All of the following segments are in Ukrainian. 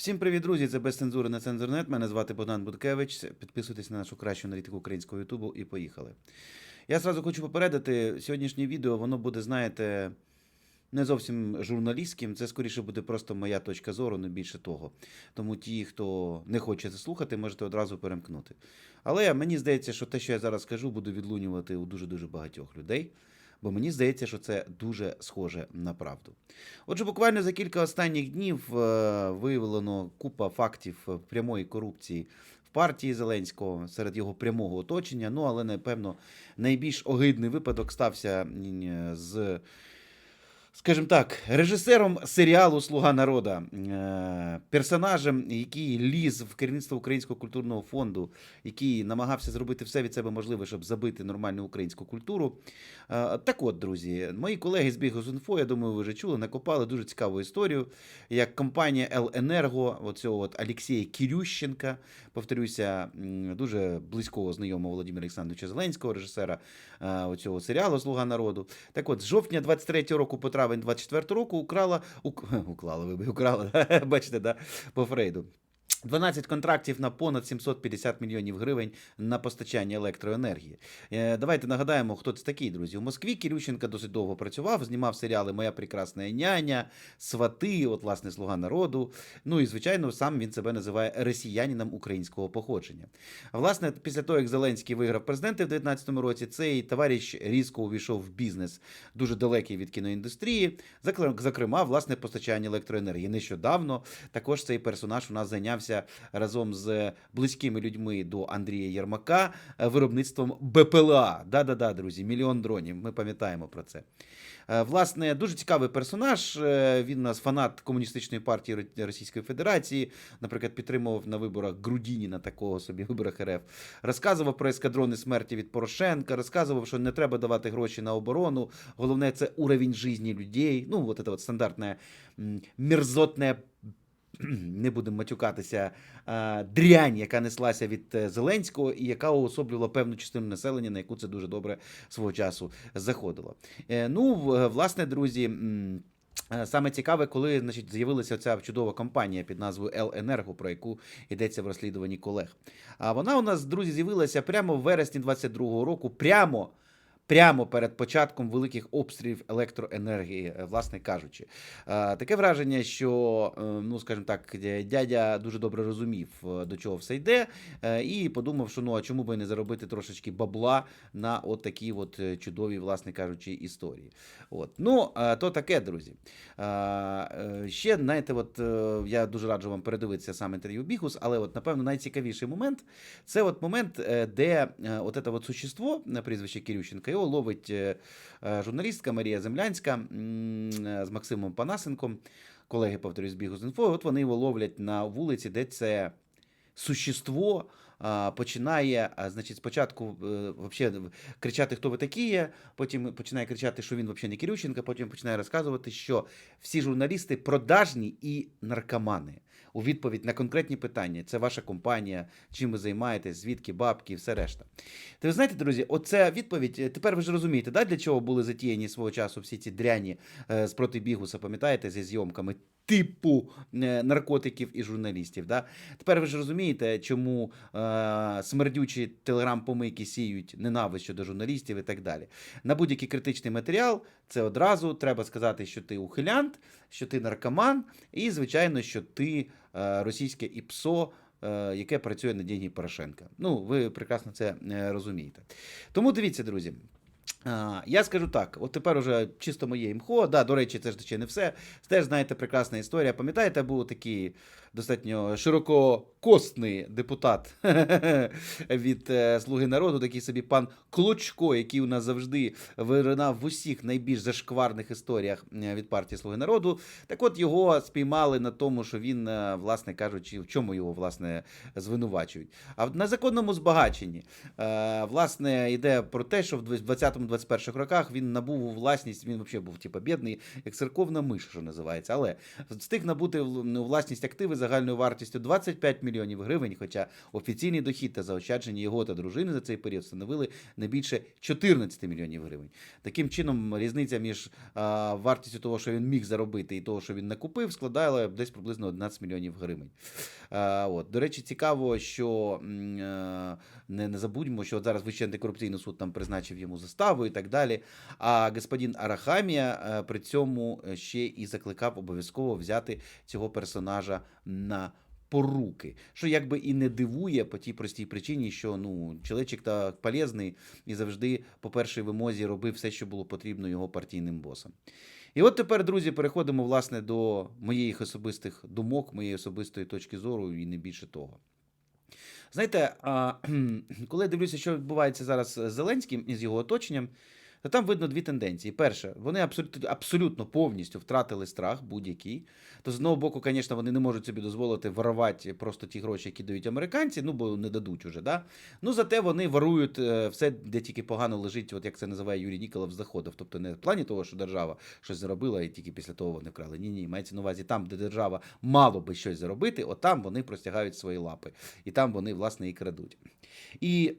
Всім привіт, друзі! Це без цензури на цензурнет. Мене звати Богдан Будкевич. Підписуйтесь на нашу кращу аналітику українського Ютубу і поїхали. Я зразу хочу попередити, сьогоднішнє відео воно буде, знаєте, не зовсім журналістським. Це скоріше буде просто моя точка зору, не більше того. Тому ті, хто не хоче це слухати, можете одразу перемкнути. Але мені здається, що те, що я зараз скажу, буде відлунювати у дуже-дуже багатьох людей. Бо мені здається, що це дуже схоже на правду. Отже, буквально за кілька останніх днів е, виявлено купа фактів е, прямої корупції партії Зеленського серед його прямого оточення. Ну, але напевно найбільш огидний випадок стався з. Скажімо так, режисером серіалу Слуга народа, е, персонажем, який ліз в керівництво Українського культурного фонду, який намагався зробити все від себе можливе, щоб забити нормальну українську культуру. Е, Так от, друзі, мої колеги з Бігозінфо, я думаю, ви вже чули, накопали дуже цікаву історію, як компанія «Еленерго», оцього от Олексія Кірющенка, повторюся, дуже близького знайомого Володимира Олександровича Зеленського, режисера е, оцього серіалу Слуга народу. Так от, з жовтня 23 року по травень 24 року украла, ук, уклала, вибач, украла, бачите, да, по Фрейду. 12 контрактів на понад 750 мільйонів гривень на постачання електроенергії. Е, Давайте нагадаємо, хто це такий, друзі. У Москві Кірющенка досить довго працював, знімав серіали Моя прекрасна няня, Свати, от власне Слуга народу. Ну і звичайно, сам він себе називає росіянином українського походження. Власне, після того, як Зеленський виграв президенти в 2019 році, цей товариш різко увійшов в бізнес, дуже далекий від кіноіндустрії, зокрема, власне, постачання електроенергії. Нещодавно також цей персонаж у нас зайнявся разом з близькими людьми до Андрія Єрмака е, виробництвом БПЛА. Да-да-да, друзі, мільйон дронів. Ми пам'ятаємо про це. Е, Власне, дуже цікавий персонаж. Е, Він у нас фанат комуністичної партії Російської Федерації. Наприклад, підтримував на виборах Грудініна, такого собі виборах РФ. Розказував про ескадрони смерті від Порошенка. Розказував, що не треба давати гроші на оборону. Головне це уровень житті людей. Ну, от це от стандартне мерзотне не будемо матюкатися, дрянь, яка неслася від е, Зеленського, і яка уособлювала певну частину населення, на яку це дуже добре свого часу заходило. Е, Ну, власне, друзі. е, Саме цікаве, коли значить, з'явилася ця чудова компанія під назвою «Еленерго», про яку йдеться в розслідуванні колег. А вона у нас, друзі, з'явилася прямо в вересні 22-го року, прямо. Прямо перед початком великих обстрілів електроенергії, е, власне кажучи, Е, таке враження, що, е, ну скажімо так, дядя дуже добре розумів, до чого все йде, і подумав, що ну а чому би не заробити трошечки бабла на от такі от чудові, власне кажучи, історії. От. Ну, то таке, друзі. Ще, знаєте, от я дуже раджу вам передивитися саме інтерв'ю Бігус, але от, напевно, найцікавіший момент це от момент, де от це от существо на прізвище Кирющенка, його ловить е, е, журналістка Марія Землянська е, з Максимом Панасенком, колеги, повторюсь, з Бігус.Інфо, от вони його ловлять на вулиці, де це существо починає, значить, спочатку вообще кричати, хто ви такі є, потім починає кричати, що він взагалі не Кирющенко, потім починає розказувати, що всі журналісти продажні і наркомани. У відповідь на конкретні питання: це ваша компанія, чим ви займаєтесь, звідки бабки і все решта. Та ви знаєте, друзі, оця відповідь. е, Тепер ви ж розумієте, да, для чого були затіяні свого часу всі ці дряні е, з протибігуса, пам'ятаєте, зі зйомками типу е, наркотиків і журналістів. Да? Тепер ви ж розумієте, чому е, смердючі телеграм-помийки сіють ненависть щодо журналістів і так далі. На будь-який критичний матеріал це одразу треба сказати, що ти ухилянт, що ти наркоман, і, звичайно, що ти е, російське ІПСО. е, Яке працює на деньги Порошенка. Ну, ви прекрасно це е, розумієте. Тому дивіться, друзі. А, я скажу так: от тепер уже чисто моє імхо. Да, до речі, це ж ще не все. Теж знаєте, прекрасна історія. Пам'ятаєте, був такий достатньо ширококосний депутат від е, Слуги народу, такий собі пан Клочко, який у нас завжди виринав в усіх найбільш зашкварних історіях е, від партії Слуги народу. Так от його спіймали на тому, що він, е, власне кажучи, в чому його власне звинувачують. А на законному збагаченні, власне, йде про те, що в 2020 21-х роках він набув у власність, він взагалі був типу, бідний, як церковна миш, що називається. Але встиг набути ну, власність активи загальною вартістю 25 мільйонів гривень, хоча офіційний дохід та заощадження його та дружини за цей період становили не більше 14 мільйонів гривень. Таким чином, різниця між а, вартістю того, що він міг заробити, і того, що він накупив, складала десь приблизно 11 мільйонів гривень. А, от. До речі, цікаво, що м, е, не, не забудьмо, що от зараз Вищий антикорупційний суд там призначив йому заставу і так далі. А господин Арахамія е, при цьому ще і закликав обов'язково взяти цього персонажа на поруки, що якби і не дивує по тій простій причині, що ну чоловічик та полезний і завжди по першій вимозі робив все, що було потрібно його партійним босам. І от тепер, друзі, переходимо власне до моїх особистих думок, моєї особистої точки зору, і не більше того. Знаєте, коли я дивлюся, що відбувається зараз з Зеленським і з його оточенням, то там видно дві тенденції. Перше, вони абсолютно, абсолютно повністю втратили страх будь-який. То з одного боку, звісно, вони не можуть собі дозволити воровати просто ті гроші, які дають американці, ну бо не дадуть уже. Да? Ну зате вони ворують е, все, де тільки погано лежить, от як це називає Юрій Ніколов, заходив. Тобто не в плані того, що держава щось заробила і тільки після того вони вкрали. Ні, ні, мається на увазі там, де держава мало би щось заробити, от там вони простягають свої лапи. І там вони, власне, і крадуть. І.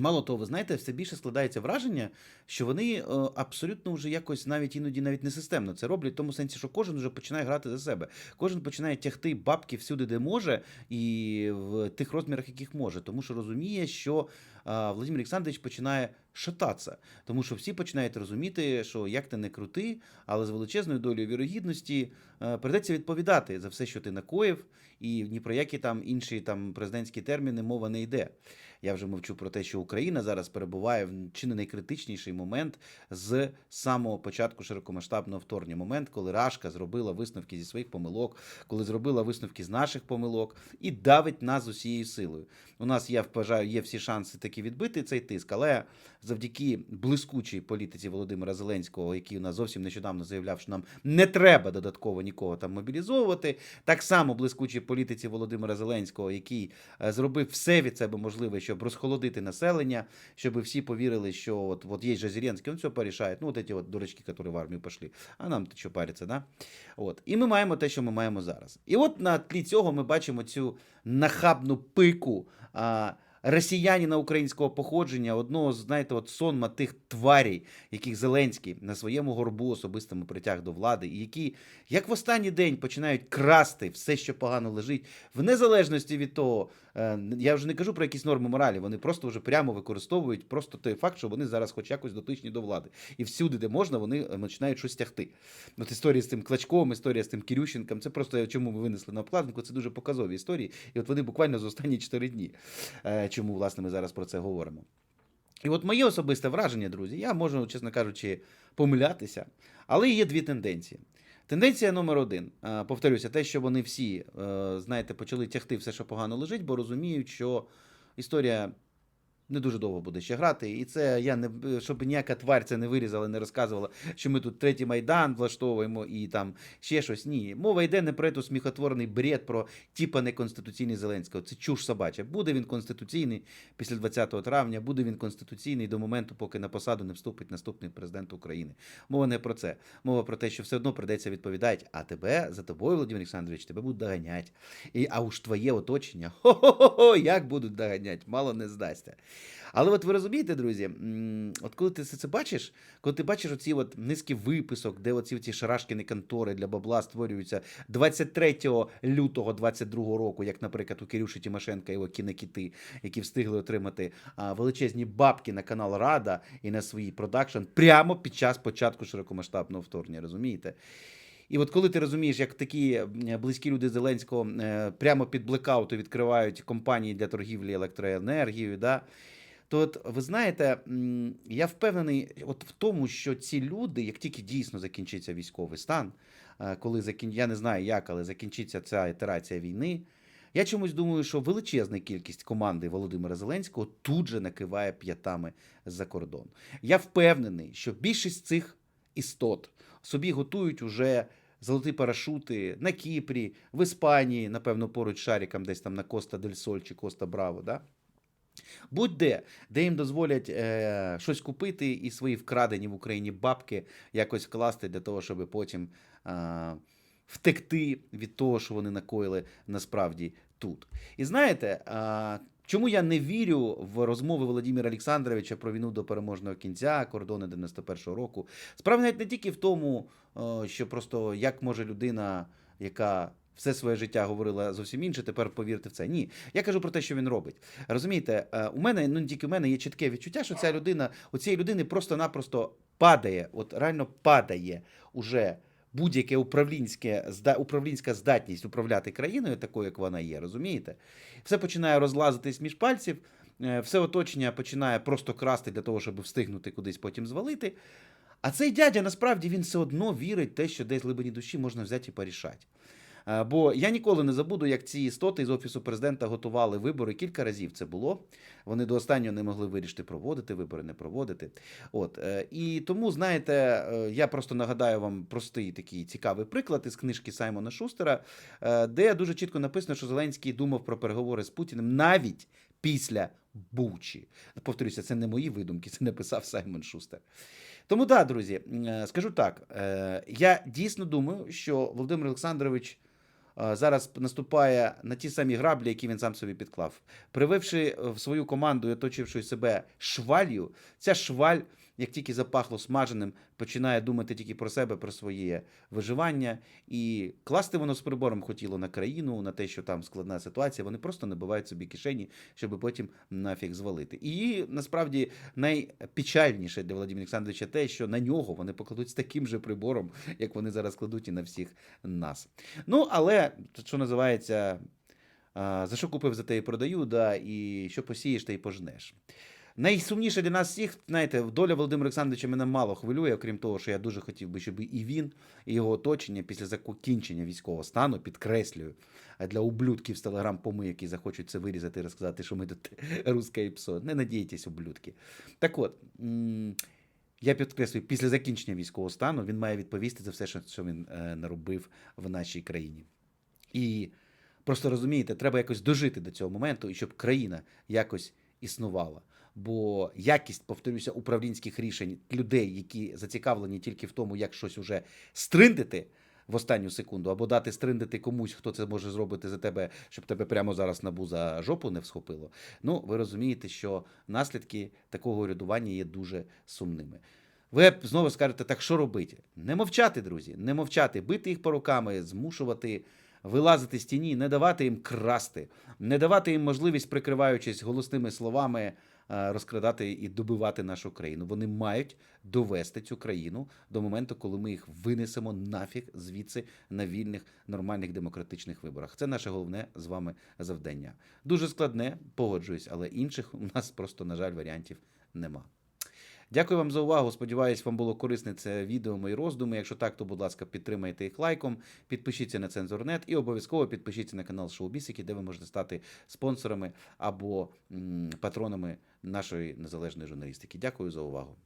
Мало того, ви знаєте, все більше складається враження, що вони е, абсолютно вже якось навіть іноді навіть не системно це роблять, в тому сенсі, що кожен вже починає грати за себе. Кожен починає тягти бабки всюди, де може, і в тих розмірах, яких може, тому що розуміє, що Владимир Олександрович починає шататися, тому що всі починають розуміти, що як ти не крути, але з величезною долею вірогідності е, придеться відповідати за все, що ти накоїв, і ні про які там інші там президентські терміни мова не йде. Я вже мовчу про те, що Україна зараз перебуває в чи не найкритичніший момент з самого початку широкомасштабного вторгнення. Момент, коли Рашка зробила висновки зі своїх помилок, коли зробила висновки з наших помилок і давить нас усією силою. У нас я вважаю, є всі шанси таки відбити цей тиск, але завдяки блискучій політиці Володимира Зеленського, який у нас зовсім нещодавно заявляв, що нам не треба додатково нікого там мобілізовувати. Так само блискучій політиці Володимира Зеленського, який е, зробив все від себе можливе, щоб розхолодити населення, щоб всі повірили, що от, от є же він все порішає. Ну, от ці от дурачки, які в армію пішли. А нам то що париться, да? От. І ми маємо те, що ми маємо зараз. І от на тлі цього ми бачимо цю нахабну пику. А, Росіянина українського походження, одного знаєте, от сонма тих тварій, яких Зеленський на своєму горбу особистому притяг до влади, і які, як в останній день, починають красти все, що погано лежить, в незалежності від того, е, я вже не кажу про якісь норми моралі, вони просто вже прямо використовують просто той факт, що вони зараз, хоч якось дотичні до влади, і всюди, де можна, вони е, починають щось тягти. От історія з цим Клачковим, історія з тим Кірющенком, це просто чому ми винесли на обкладинку. Це дуже показові історії, і от вони буквально за останні 4 дні. Чому власне ми зараз про це говоримо? І от моє особисте враження, друзі, я можу, чесно кажучи, помилятися, але є дві тенденції. Тенденція номер один. Е, Повторюся, те, що вони всі, е, знаєте, почали тягти все, що погано лежить, бо розуміють, що історія не дуже довго буде ще грати. І це я не щоб ніяка тварь це не вирізала, не розказувала, що ми тут третій майдан влаштовуємо і там ще щось. Ні, мова йде не про той сміхотворний бред про типа неконституційний Зеленського. Це чуш собача. Буде він конституційний після 20 травня, буде він конституційний до моменту, поки на посаду не вступить наступний президент України. Мова не про це. Мова про те, що все одно придеться відповідати. А тебе за тобою, Володимир Олександрович, тебе будуть доганяти. І, а уж твоє оточення, хо-хо-хо, як будуть доганяти, мало не здасться. Але от ви розумієте, друзі, от коли ти це бачиш, коли ти бачиш оці от низки виписок, де оці ці шарашкіни контори для бабла створюються 23 лютого 22 року, як, наприклад, у Кирюші Тимошенка і його кінокіти, які встигли отримати величезні бабки на канал Рада і на свій продакшн прямо під час початку широкомасштабного вторгнення, розумієте? І от коли ти розумієш, як такі близькі люди Зеленського е, прямо під блекауту відкривають компанії для торгівлі електроенергією, да, то от ви знаєте, я впевнений от в тому, що ці люди, як тільки дійсно закінчиться військовий стан, е, коли закін... я не знаю як, але закінчиться ця ітерація війни. Я чомусь думаю, що величезна кількість команди Володимира Зеленського тут же накиває п'ятами за кордон. Я впевнений, що більшість цих істот собі готують уже золоті парашути на Кіпрі, в Іспанії, напевно, поруч з Шаріком, десь там на Коста дель Соль чи Коста Браво. Да? Будь-де, де їм дозволять е, щось купити і свої вкрадені в Україні бабки якось вкласти для того, щоб потім е, втекти від того, що вони накоїли насправді тут. І знаєте, е, чому я не вірю в розмови Володимира Олександровича про війну до переможного кінця, кордони 91-го року? Справа навіть не тільки в тому, е, що просто як може людина, яка все своє життя говорила зовсім інше, тепер повірте в це. Ні, я кажу про те, що він робить. Розумієте, е, у мене, ну не тільки у мене є чітке відчуття, що ця людина, у цієї людини просто-напросто падає, от реально падає уже будь-яке управлінське зда- управлінська здатність управляти країною, такою, як вона є, розумієте? Все починає розлазитись між пальців, е, все оточення починає просто красти для того, щоб встигнути кудись потім звалити. А цей дядя насправді він все одно вірить в те, що десь глибині душі можна взяти і порішати. Е, Бо я ніколи не забуду, як ці істоти з офісу президента готували вибори. Кілька разів це було. Вони до останнього не могли вирішити, проводити вибори, не проводити. От е, і тому, знаєте, е, я просто нагадаю вам простий такий цікавий приклад із книжки Саймона Шустера, де дуже чітко написано, що Зеленський думав про переговори з Путіним навіть після Бучі. Повторюся, це не мої видумки, це написав Саймон Шустер. Тому так, друзі, е, скажу так: я дійсно думаю, що Володимир Олександрович зараз наступає на ті самі граблі, які він сам собі підклав. Прививши в свою команду і оточивши себе швалью, ця шваль, як тільки запахло смаженим, починає думати тільки про себе, про своє виживання. І класти воно з прибором хотіло на країну, на те, що там складна ситуація. Вони просто набивають собі кишені, щоб потім нафіг звалити. І насправді найпечальніше для Володимира Олександровича те, що на нього вони покладуть з таким же прибором, як вони зараз кладуть і на всіх нас. Ну, але що називається, за що купив, за те і продаю, да, і що посієш, те й пожнеш. Найсумніше для нас всіх, знаєте, доля Володимира Олександровича мене мало хвилює, окрім того, що я дуже хотів би, щоб і він, і його оточення після закінчення військового стану, підкреслюю, для ублюдків з телеграм-поми, які захочуть це вирізати і розказати, що ми тут русське псо. Не надійтесь, ублюдки. Так от. Я підкреслюю, після закінчення військового стану він має відповісти за все, що що він е, наробив в нашій країні. І просто розумієте, треба якось дожити до цього моменту, і щоб країна якось існувала. Бо якість, повторюся, управлінських рішень людей, які зацікавлені тільки в тому, як щось уже стриндити в останню секунду, або дати стриндити комусь, хто це може зробити за тебе, щоб тебе прямо зараз набу за жопу не всхопило. Ну, ви розумієте, що наслідки такого урядування є дуже сумними. Ви знову скажете, так що робити? Не мовчати, друзі, не мовчати, бити їх по руками, змушувати вилазити з тіні, не давати їм красти, не давати їм можливість, прикриваючись голосними словами, розкрадати і добивати нашу країну. Вони мають довести цю країну до моменту, коли ми їх винесемо нафіг звідси на вільних, нормальних демократичних виборах. Це наше головне з вами завдання. Дуже складне, погоджуюсь, але інших у нас просто, на жаль, варіантів нема. Дякую вам за увагу. Сподіваюсь, вам було корисне це відео, мої роздуми. Якщо так, то будь ласка, підтримайте їх лайком, підпишіться на Цензорнет і обов'язково підпишіться на канал Шоубісики, де ви можете стати спонсорами або патронами нашої незалежної журналістики. Дякую за увагу.